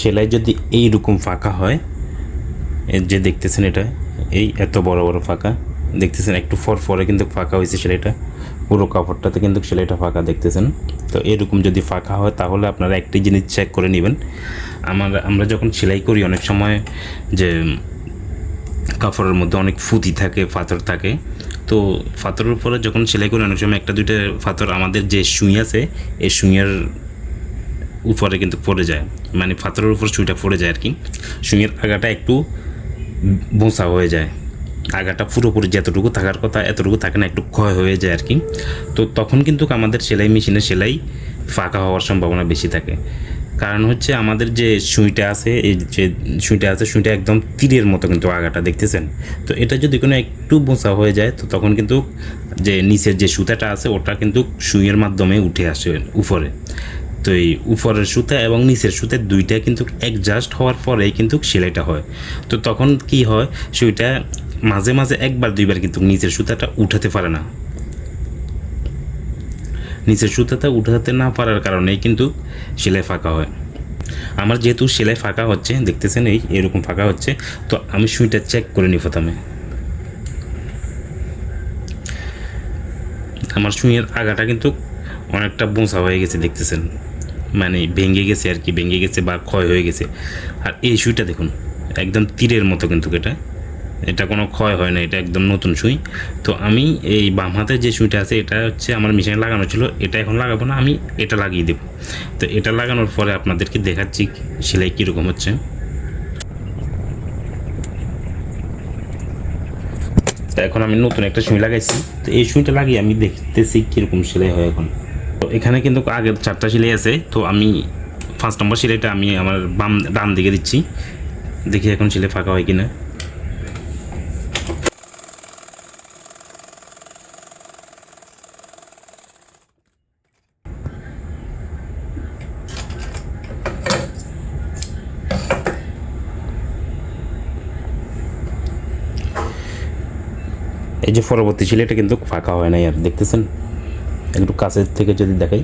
সেলাই যদি এই রকম ফাঁকা হয় যে দেখতেছেন এটা, এই এত বড় বড় ফাঁকা, দেখতেছেন একটু ফর ফরে কিন্তু ফাঁকা হয়েছে সেলাইটা, পুরো কাপড়টাতে কিন্তু সেলাইটা ফাঁকা দেখতেছেন। তো এরকম যদি ফাঁকা হয় তাহলে আপনারা একটি জিনিস চেক করে নেবেন। আমার, আমরা যখন সেলাই করি অনেক সময় যে কাপড়ের মধ্যে অনেক ফুতি থাকে, পাথর থাকে, তো পাথরের উপরে যখন সেলাই করি অনেক সময় একটা দুইটা পাথর আমাদের যে সুই আছে, এই সুইয়ের উপরে কিন্তু পড়ে যায়। মানে পাথরের উপর সুইটা পড়ে যায় আর কি সুইয়ের আগাটা একটু বোঁচা হয়ে যায়। আগাটা পুরোপুরি যতটুকু থাকার কথা, এতটুকু থাকে না, একটু ক্ষয় হয়ে যায় আর কি তো তখন কিন্তু আমাদের সেলাই মেশিনে সেলাই ফাঁকা হওয়ার সম্ভাবনা বেশি থাকে। কারণ হচ্ছে আমাদের যে সুইটা আছে, এই যে সুইটা আছে, সুইটা একদম তীরের মতো কিন্তু আগাটা, দেখতেছেন? তো এটা যদি কোনো একটু বোঁচা হয়ে যায়, তো তখন কিন্তু যে নিচের যে সুতাটা আছে, ওটা কিন্তু সুইয়ের মাধ্যমে উঠে আসে উপরে। তো এই উপরের সুতা এবং নিচের সুতা দুইটা কিন্তু অ্যাডজাস্ট হওয়ার পরেই কিন্তু সেলাইটা হয়। তো তখন কি হয় সুইটা মাঝে মাঝে একবার, দুইবার কিন্তু নিচের সুতাটা উঠাতে পারে না। নিচের সুতাটা উঠাতে না পারার কারণেই কিন্তু সেলাই ফাঁকা হয়। আমার যেহেতু সেলাই ফাঁকা হচ্ছে, দেখতেছেন এই, এরকম ফাঁকা হচ্ছে, তো আমি সুইটা চেক করে নিই প্রথমে। আমার সুইয়ের আগাটা কিন্তু অনেকটা বোঁচা হয়ে গেছে, দেখতেছেন। মানে ভেঙে গেছে আর কি, ভেঙে গেছে বা ক্ষয় হয়ে গেছে। আর এই সুইটা দেখুন, একদম তীরের মতো কিন্তু এটা। এটা কোনো ক্ষয় হয় না, এটা একদম নতুন সুই। তো আমি এই বাম হাতের যে সুইটা আছে, এটা হচ্ছে আমার মেশিনে লাগানো ছিল, এটা এখন লাগাবো না, আমি এটা লাগিয়ে দেবো। তো এটা লাগানোর পরে আপনাদেরকে দেখাচ্ছি সেলাই কীরকম হচ্ছে। তো এখন আমি নতুন একটা সুই লাগাইছি। তো এই সুইটা লাগিয়ে আমি দেখতেছি কীরকম সেলাই হয় এখন। তো এখানে কিন্তু আগের চারটা সেলাই আছে, তো আমি ফার্স্ট নম্বর সেলাইটা আমি আমার বাম, ডান দিকে দিচ্ছি। দেখি এখন সেলাই ফাঁকা হয় কিনা। এই যে পরবর্তী সেলাইটা কিন্তু ফাঁকা হয় নাই আর, দেখতেছেন? একটু কাছের থেকে যদি দেখাই।